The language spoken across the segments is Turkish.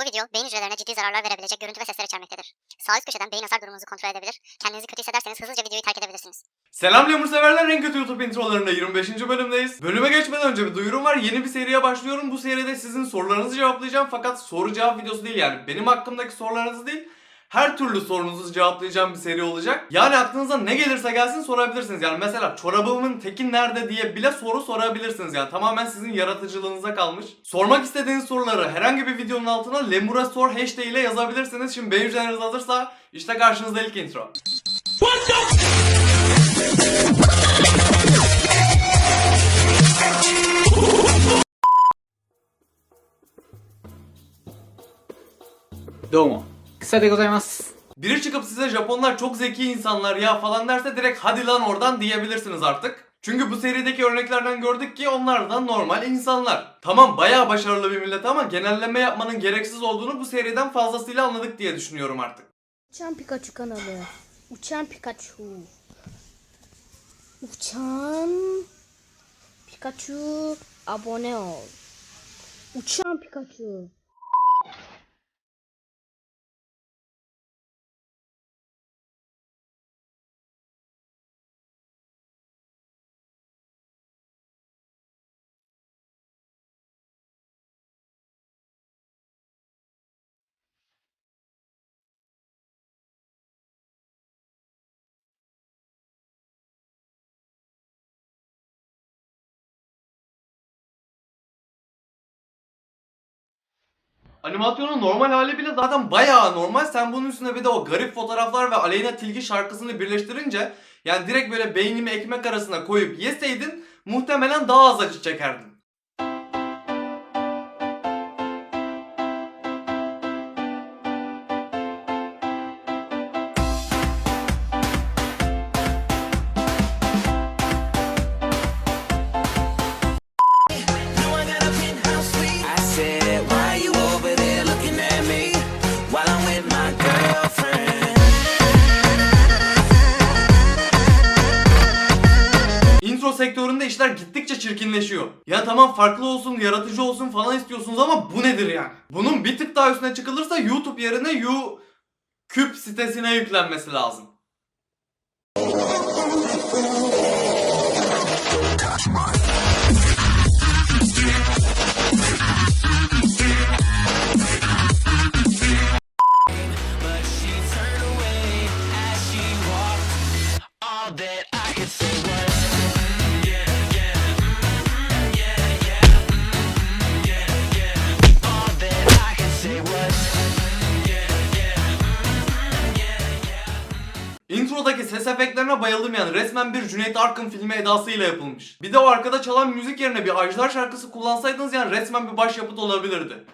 Bu video beyin hücrelerine ciddi zararlar verebilecek görüntü ve sesler içermektedir. Sağ üst köşeden beyin hasar durumunuzu kontrol edebilir. Kendinizi kötü hissederseniz hızlıca videoyu terk edebilirsiniz. Selam Lemur severler en kötü YouTube introlarında 25. bölümdeyiz. Bölüme geçmeden önce bir duyurum var. Yeni bir seriye başlıyorum. Bu seride sizin sorularınızı cevaplayacağım. Fakat soru cevap videosu değil yani. Benim hakkımdaki sorularınızı değil. Her türlü sorunuzu cevaplayacağım bir seri olacak. Yani aklınıza ne gelirse gelsin sorabilirsiniz. Yani mesela çorabımın teki nerede diye bile soru sorabilirsiniz. Yani tamamen sizin yaratıcılığınıza kalmış. Sormak istediğiniz soruları herhangi bir videonun altına Lemur'a sor hashtag ile yazabilirsiniz. Şimdi benim üzeriniz hazırsa işte karşınızda ilk intro. Biri çıkıp size Japonlar çok zeki insanlar ya falan derse direkt hadi lan oradan diyebilirsiniz artık. Çünkü bu serideki örneklerden gördük ki onlar da normal insanlar. Tamam bayağı başarılı bir millet ama genelleme yapmanın gereksiz olduğunu bu seriden fazlasıyla anladık diye düşünüyorum artık. Uçan Pikachu kanalı. Uçan Pikachu. Uçan Pikachu abone ol. Uçan Pikachu. Animasyonun normal hali bile zaten bayağı normal. Sen bunun üstüne bir de o garip fotoğraflar ve Aleyna Tilki şarkısını birleştirince yani direkt böyle beynimi ekmek arasına koyup yeseydin muhtemelen daha az acı çekerdin. Sektöründe işler gittikçe çirkinleşiyor. Ya tamam farklı olsun, yaratıcı olsun falan istiyorsunuz ama bu nedir yani? Bunun bir tık daha üstüne çıkılırsa YouTube yerine You Küp sitesine yüklenmesi lazım. Introdaki ses efektlerine bayıldım yani. Resmen bir Cüneyt Arkın filmi edasıyla yapılmış. Bir de o arkada çalan müzik yerine bir Ajdar şarkısı kullansaydınız yani resmen bir başyapıt olabilirdi.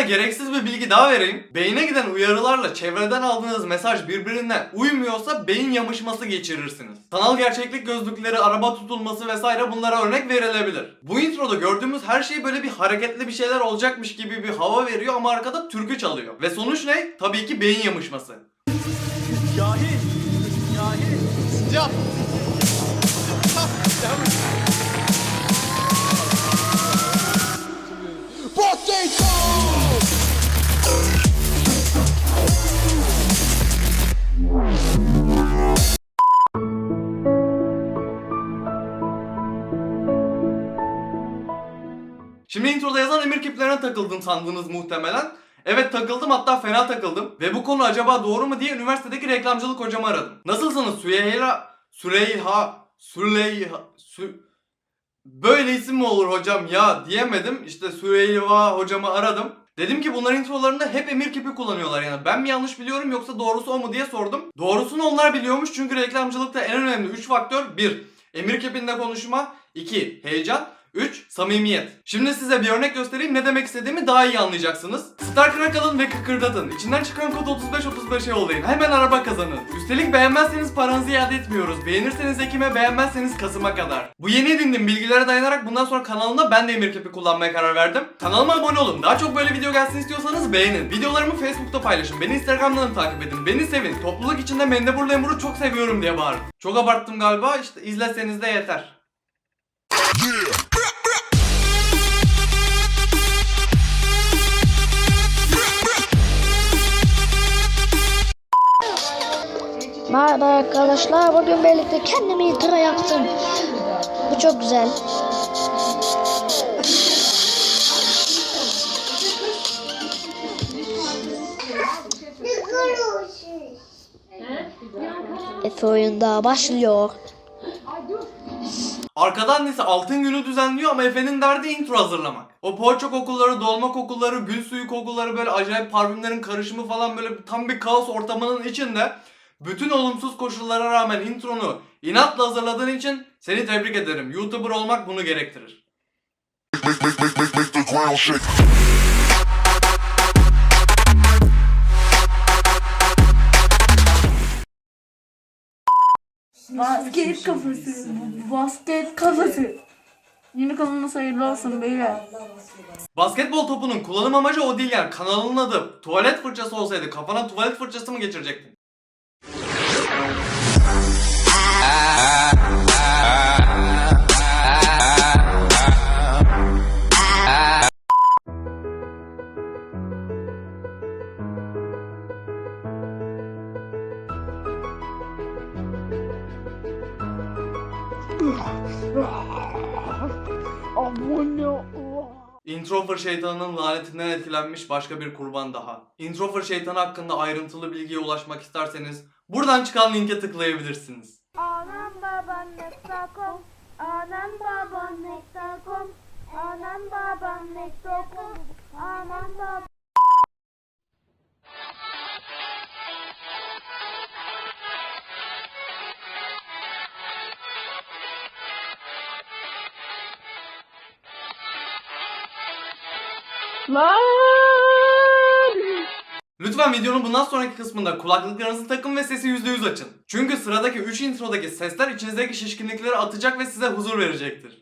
Size gereksiz bir bilgi daha vereyim. Beyne giden uyarılarla çevreden aldığınız mesaj birbirinden uymuyorsa beyin yamışması geçirirsiniz. Sanal gerçeklik gözlükleri, araba tutulması vesaire bunlara örnek verilebilir. Bu introda gördüğümüz her şey böyle bir hareketli bir şeyler olacakmış gibi bir hava veriyor ama arkada türkü çalıyor. Ve sonuç ne? Tabii ki beyin yamışması. Şimdi kiplerine takıldım sandınız muhtemelen. Evet takıldım hatta fena takıldım. Ve bu konu acaba doğru mu diye üniversitedeki reklamcılık hocamı aradım. Nasılsınız Süheyla? Süleyha? Süleyha? Sü... Böyle isim mi olur hocam ya diyemedim. İşte Süleyha hocamı aradım. Dedim ki bunların introlarında hep emir kipi kullanıyorlar yani. Ben mi yanlış biliyorum yoksa doğrusu o mu diye sordum. Doğrusunu onlar biliyormuş çünkü reklamcılıkta en önemli 3 faktör 1. Emir kipinde konuşma 2. Heyecan 3. Samimiyet. Şimdi size bir örnek göstereyim ne demek istediğimi daha iyi anlayacaksınız. Star Crack alın ve kıkırdatın. İçinden çıkan kod 35-35'e yollayın. Hemen araba kazanın. Üstelik beğenmezseniz paranızı iade etmiyoruz. Beğenirseniz Ekim'e beğenmezseniz Kasım'a kadar. Bu yeni edindiğim bilgilere dayanarak bundan sonra kanalımda ben de Emir Kepi kullanmaya karar verdim. Kanalıma abone olun. Daha çok böyle video gelsin istiyorsanız beğenin. Videolarımı Facebook'ta paylaşın. Beni Instagram'dan da takip edin. Beni sevin. Topluluk içinde Mendebur Lemur'u çok seviyorum diye bağırın. Çok abarttım galiba. İşte izleseniz de yeter. Merhaba arkadaşlar. Bugün birlikte kendime intro yaptım. Bu çok güzel. Efe oyunda başlıyor. Arkadan annesi altın günü düzenliyor ama Efe'nin derdi intro hazırlamak. O poğaça kokuları, dolma kokuları, gül suyu kokuları böyle acayip parfümlerin karışımı falan böyle tam bir kaos ortamının içinde bütün olumsuz koşullara rağmen intronu inatla hazırladığın için seni tebrik ederim. YouTuber olmak bunu gerektirir. Basket kafası. Basket kafası. Yeni kanalınız hayırlı olsun beyler. Basketbol topunun kullanım amacı o değil yani. Kanalın adı tuvalet fırçası olsaydı kafana tuvalet fırçası mı geçirecektin? Introver şeytanının lanetinden etkilenmiş başka bir kurban daha. Introver şeytanı hakkında ayrıntılı bilgiye ulaşmak isterseniz buradan çıkan linke tıklayabilirsiniz. Anam babam nokta.com Anam babam nokta.com Anam babam nokta.com Lütfen videonun bundan sonraki kısmında kulaklıklarınızı takın ve sesi %100 açın. Çünkü sıradaki 3 introdaki sesler içinizdeki şişkinlikleri atacak ve size huzur verecektir.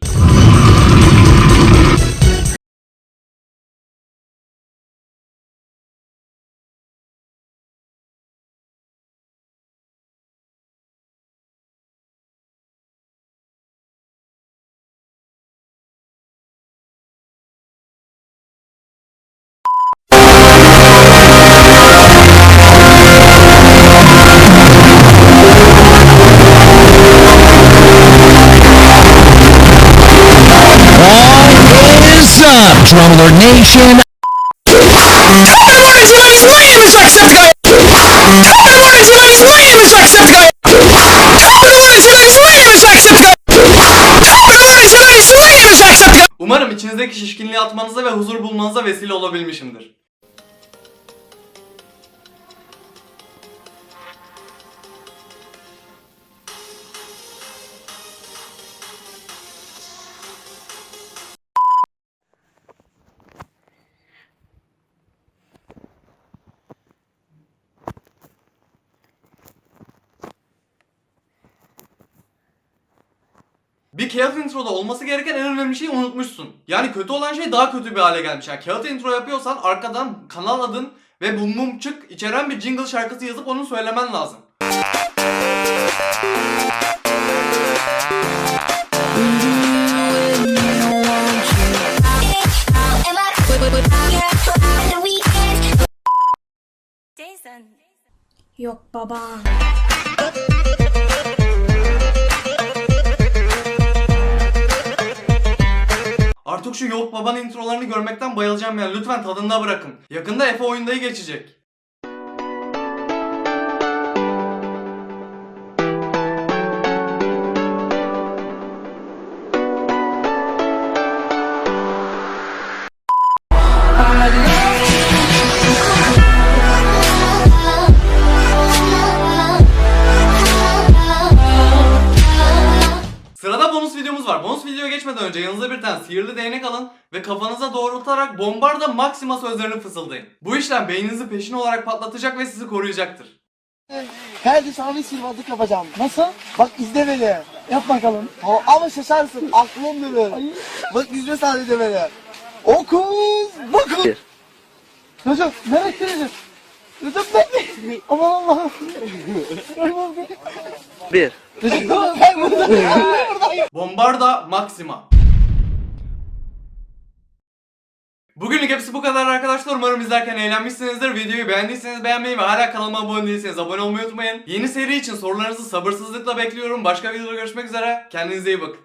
Up, Drumlord Nation? Umarım içinizdeki şişkinliği atmanıza ve huzur bulmanıza vesile olabilmişimdir. Bir kağıt introda olması gereken en önemli şeyi unutmuşsun. Yani kötü olan şey daha kötü bir hale gelmiş. Yani kağıt intro yapıyorsan arkadan kanal adın ve bum bum çık içeren bir jingle şarkısı yazıp onu söylemen lazım. Yok baba. Artık şu yok baban introlarını görmekten bayılacağım yani. Lütfen tadında bırakın. Yakında Efe oyundayı geçecek. Sihirli değnek alın ve kafanıza doğrultarak bombarda Maxima sözlerini fısıldayın. Bu işlem beyninizi peşin olarak patlatacak ve sizi koruyacaktır. Her bir sihirbazlık yapacağım. Nasıl? Bak izle beni. Yap bakalım. Ha, ama şaşarsın. Aklım durur. Bak izle sadece beni. Okuz. Bakın. Çocuk nereye gidiyorsun? Çocuk ben Aman Allah'ım. Bir. Ben buradayım. Bombarda Maxima. Bugünlük hepsi bu kadar arkadaşlar. Umarım izlerken eğlenmişsinizdir. Videoyu beğendiyseniz beğenmeyi ve hala kanalıma abone değilseniz abone olmayı unutmayın. Yeni seri için sorularınızı sabırsızlıkla bekliyorum. Başka videoda görüşmek üzere. Kendinize iyi bakın.